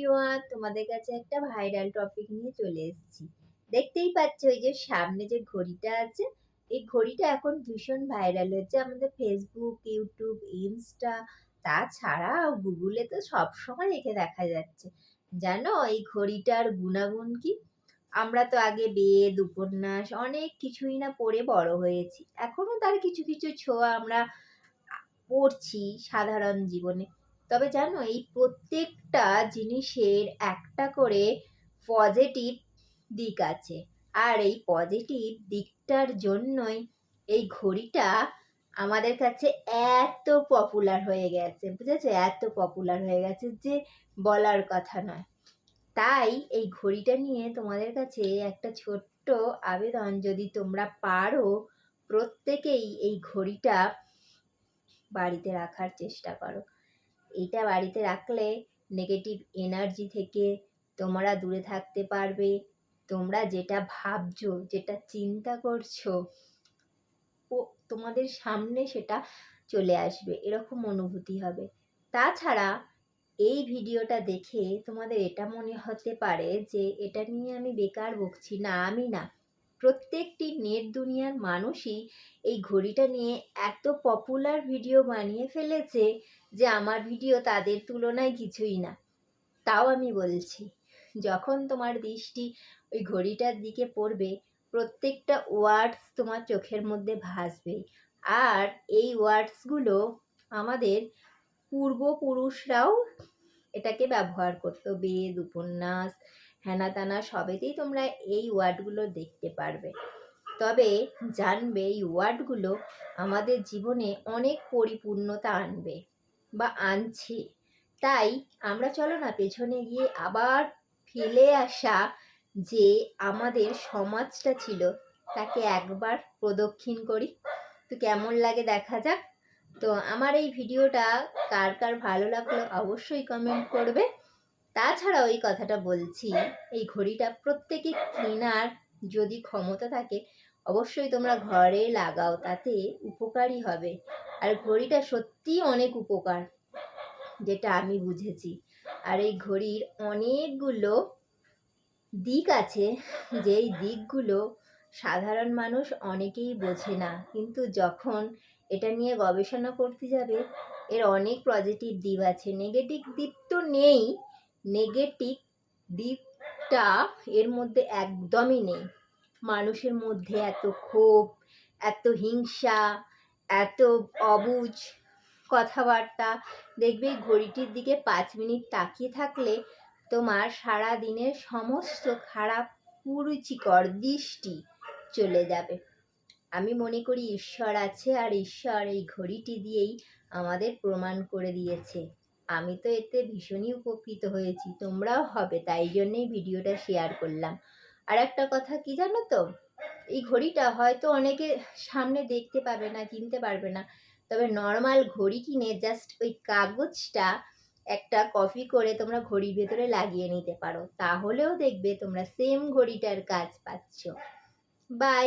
Everyone তোমাদের কাছে একটা ভাইরাল টপিক নিয়ে চলে এসেছি। দেখতেই পাচ্ছ ওই যে সামনে যে ঘড়িটা আছে, এই ঘড়িটা এখন ভীষণ ভাইরাল হচ্ছে আমাদের ফেসবুক ইউটিউব ইনস্টা তাছাড়া গুগলে তো সবসময় রেখে দেখা যাচ্ছে। জানো এই ঘড়িটার গুণাগুণ কি? আমরা তো আগে বেদ, উপন্যাস অনেক কিছুই না পড়ে বড় হয়েছি। এখনও তার কিছু কিছু ছোঁয়া আমরা পড়ছি সাধারণ জীবনে। তবে জানো, এই প্রত্যেকটা জিনিসের একটা করে পজিটিভ দিক আছে। আর এই পজিটিভ দিকটার জন্যই এই ঘড়িটা আমাদের কাছে এত পপুলার হয়ে গেছে, বুঝেছ? এত পপুলার হয়ে গেছে যে বলার কথা নয়। তাই এই ঘড়িটা নিয়ে তোমাদের কাছে একটা ছোট্ট আবেদন যদি তোমরা পারো, প্রত্যেকেই এই ঘড়িটা বাড়িতে রাখার চেষ্টা করো। এইটা বাড়িতে রাখলে নেগেটিভ এনার্জি থেকে তোমরা দূরে থাকতে পারবে। তোমরা যেটা ভাবছ, যেটা চিন্তা করছ, ও তোমাদের সামনে সেটা চলে আসবে, এরকম অনুভূতি হবে। তাছাড়া এই ভিডিওটা দেখে তোমাদের এটা মনে হতে পারে যে, এটা নিয়ে আমি বেকার বকছি না, আমি না। প্রত্যেকটি নেট দুনিয়ার মানুষই এই ঘড়িটা নিয়ে এত পপুলার ভিডিও বানিয়ে ফেলেছে যে আমার ভিডিও তাদের তুলনায় কিছুই না। তাও আমি বলছি, যখন তোমার দৃষ্টি ওই ঘড়িটার দিকে পড়বে, প্রত্যেকটা ওয়ার্ডস তোমার চোখের মধ্যে ভাসবে। আর এই ওয়ার্ডসগুলো আমাদের পূর্বপুরুষরাও এটাকে ব্যবহার করতো, বেদ, উপন্যাস হ্যানা তানা সবেতেই তোমরা এই ওয়ার্ডগুলো দেখতে পারবে। তবে জানবে এই ওয়ার্ডগুলো আমাদের জীবনে অনেক পরিপূর্ণতা আনবে বা আনছে। তাই আমরা চলো না, পেছনে গিয়ে আবার ফেলে আসা যে আমাদের সমাজটা ছিল, তাকে একবার প্রদক্ষিণ করি। তো কেমন লাগে দেখা যাক। তো আমার এই ভিডিওটা কার কার ভালো লাগল অবশ্যই কমেন্ট করবে। তাছাড়াও এই কথাটা বলছি, এই ঘড়িটা প্রত্যেকে কেনার যদি ক্ষমতা থাকে, অবশ্যই তোমরা ঘরে লাগাও, তাতে উপকারই হবে। আর ঘড়িটা সত্যিই অনেক উপকার, যেটা আমি বুঝেছি। আর এই ঘড়ির অনেকগুলো দিক আছে যেই দিকগুলো সাধারণ মানুষ অনেকেই বোঝে না। কিন্তু যখন এটা নিয়ে গবেষণা করতে যাবে, এর অনেক পজিটিভ দিক আছে নেগেটিভ দিক তো নেই নেগেটিভ দিকটা এর মধ্যে একদমই নেই। মানুষের মধ্যে এত ক্ষোভ, এত হিংসা, এত অবুজ কথাবার্তা। দেখবে ঘড়িটির দিকে পাঁচ মিনিট তাকিয়ে থাকলে তোমার সারা দিনের সমস্ত খারাপ কুরুচিকর দৃষ্টি চলে যাবে। আমি মনে করি ঈশ্বর আছে আর ঈশ্বর এই ঘড়িটি দিয়েই আমাদের প্রমাণ করে দিয়েছে। আমি তো এতে ভীষণই উপকৃত হয়েছি, তোমরাও হবে, তাই জন্যেই ভিডিওটা শেয়ার করলাম। আর একটা কথা কি জানো তো? এই ঘড়িটা হয়তো অনেকে সামনে দেখতে পাবে না, কিনতে পারবে না, তবে নর্মাল ঘড়ি কিনে জাস্ট ওই কাগজটা একটা কপি করে তোমরা ঘড়ির ভেতরে লাগিয়ে নিতে পারো। তাহলেও দেখবে তোমরা সেম ঘড়িটার কাজ পাচ্ছ। বাই